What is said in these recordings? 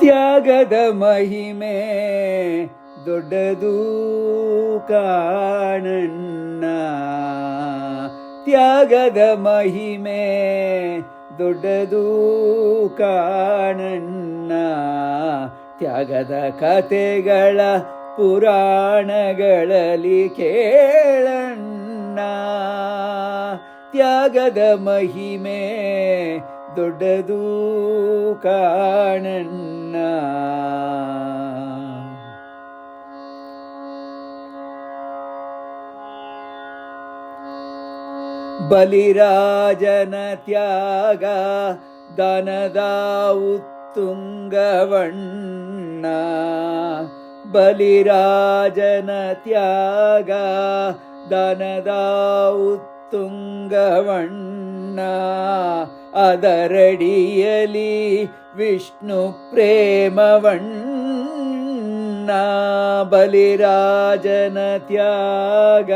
ತ್ಯಾಗದ ಮಹಿಮೆ, ದೊಡ್ಡದು ಕಾಣಣ್ಣ. ತ್ಯಾಗದ ಮಹಿಮೆ, ದೊಡ್ಡದು ಕಾಣಣ್ಣ. ತ್ಯಾಗದ ಕತೆಗಳ ಪುರಾಣಗಳಲ್ಲಿ ಕೇಳಣ್ಣ. ತ್ಯಾಗದ ಮಹಿಮೆ, ದೊಡ್ಡದು ಕಾಣಣ್ಣ. ಬಲಿರಾಜನ ತ್ಯಾಗ ದನದ ಉತ್ತುಂಗವಣ್ಣ ಬಲಿರಾಜನ ತ್ಯಾಗ ದನದ ಉತ್ತುಂಗವಣ್ಣ ಅದರಡಿಯಲಿ ವಿಷ್ಣು ಪ್ರೇಮವಣ್ಣ ಬಲಿರಾಜನ ತ್ಯಾಗ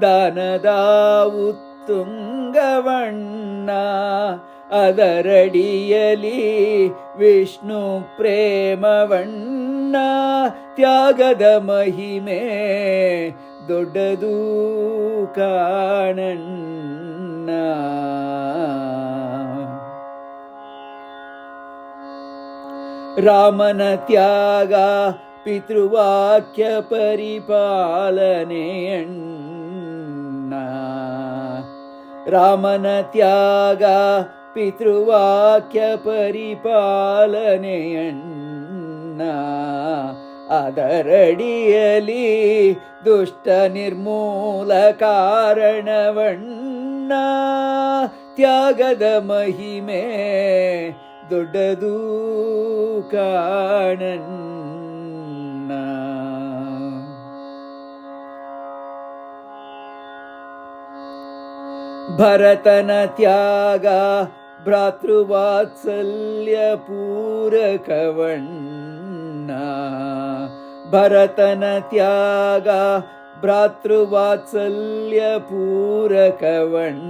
ದಾನದ ಉತ್ತುಂಗವಣ್ಣ ಅದರಡಿಯಲಿ ವಿಷ್ಣು ಪ್ರೇಮವಣ್ಣ ತ್ಯಾಗದ ಮಹಿಮೆ ದೊಡ್ಡದೂ ಕಾಣಣ್ಣ. ರಾಮನ ತ್ಯಾಗ ಪಿತೃವಾಕ್ಯ ಪರಿಪಾಲನೆಯಣ್ಣ ರಾಮನ ತ್ಯಾಗ ಪಿತೃವಾಕ್ಯ ಪರಿಪಾಲನೆಯಣ್ಣ ಅದರಡಿಯಲಿ ದುಷ್ಟ ನಿರ್ಮೂಲ ಕಾರಣವಣ್ಣ. ತ್ಯಾಗದ ಮಹಿಮೆ ದೊಡ್ಡದು ಕಾಣಣ್ಣ ಭರತನ ತ್ಯಾಗ ಭ್ರಾತೃವಾತ್ಸಲ್ಯ ಪೂರಕವಣ್ಣ ಭರತನ ತ್ಯಾಗ ಭ್ರಾತೃವಾತ್ಸಲ್ಯ ಪೂರಕವಣ್ಣ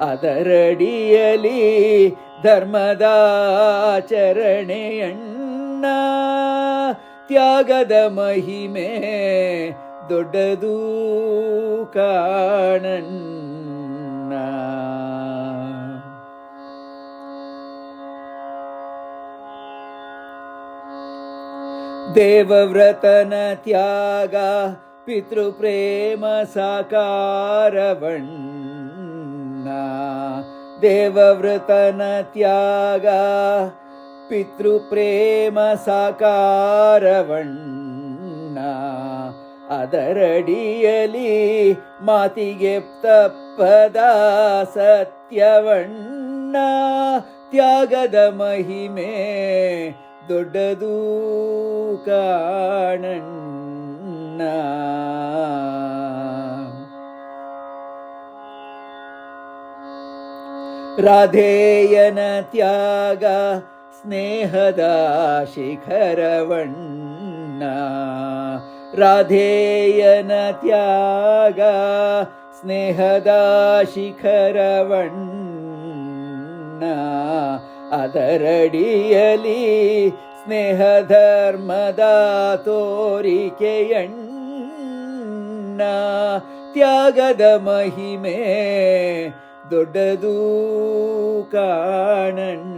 ಅದರಡಿಯಲಿ ಧರ್ಮದಾಚರಣೆಯಣ್ಣ ತ್ಯಾಗದ ಮಹಿಮೆ ದೊಡ್ಡದು ಕಾಣಣ್ಣ. ದೇವವ್ರತನ ತ್ಯಾಗ ಪಿತೃಪ್ರೇಮ ಸಾಕಾರವಣ್ಣ. ದೇವವ್ರತನ ತ್ಯಾಗ ಪಿತೃಪ್ರೇಮ ಸಾಕಾರವಣ್ಣ. ಅದರಡಿಯಲಿ ಮಾತಿಗೆ ತಪ್ಪದ ಸತ್ಯವಣ್ಣ. ತ್ಯಾಗದ ಮಹಿಮೆ ದೊಡ್ಡದು ಕಾಣಣ್ಣ. ರಾಧೇಯನ ತ್ಯಾಗ ಸ್ನೇಹದ ಶಿಖರವಣ್ಣ ರಾಧೇಯನ ತ್ಯಾಗ ಸ್ನೇಹದ ಶಿಖರವಣ್ಣ ಅದರಡಿಯಲಿ ಸ್ನೇಹ ಧರ್ಮದ ತೋರಿಕೆಯಣ್ಣ ತ್ಯಾಗದ ಮಹಿಮೆ ದೊಡ್ಡದು ಕಾಣಣ್ಣ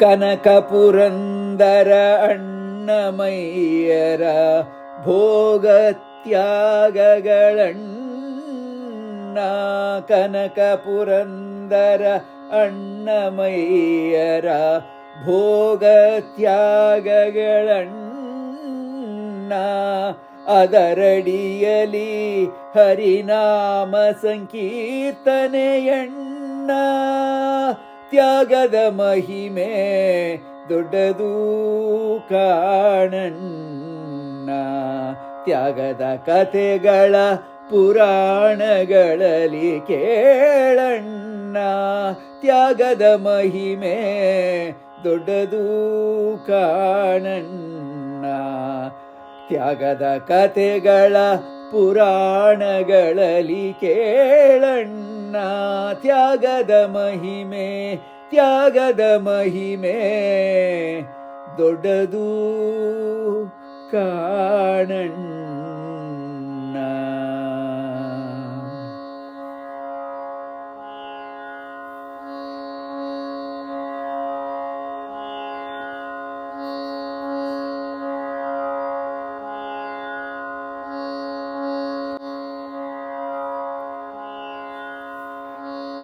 ಕನಕ ಪುರಂದರ ಅಣ್ಣಮಯ್ಯರ ಭೋಗ ತ್ಯಾಗಗಳಣ್ಣ ಕನಕ ಪುರಂದರ ಅಣ್ಣಮಯ್ಯರ ಭೋಗ ತ್ಯಾಗಗಳಣ್ಣ ಅದರಡಿಯಲಿ ಹರಿನಾಮ ಸಂಕೀರ್ತನೆಯಣ್ಣ ತ್ಯಾಗದ ಮಹಿಮೆ ದೊಡ್ಡದು ಕಾಣಣ್ಣ. ತ್ಯಾಗದ ಕಥೆಗಳ ಪುರಾಣಗಳಲ್ಲಿ ಕೇಳಣ್ಣ. ತ್ಯಾಗದ ಮಹಿಮೆ ದೊಡ್ಡದು ಕಾಣಣ್ಣ. ತ್ಯಾಗದ ಕತೆಗಳ ಪುರಾಣಗಳಲ್ಲಿ ಕೇಳಣ್ಣ ತ್ಯಾಗದ ಮಹಿಮೆ ತ್ಯಾಗದ ಮಹಿಮೆ ದೊಡ್ಡದು ಕಾಣಣ್ಣ.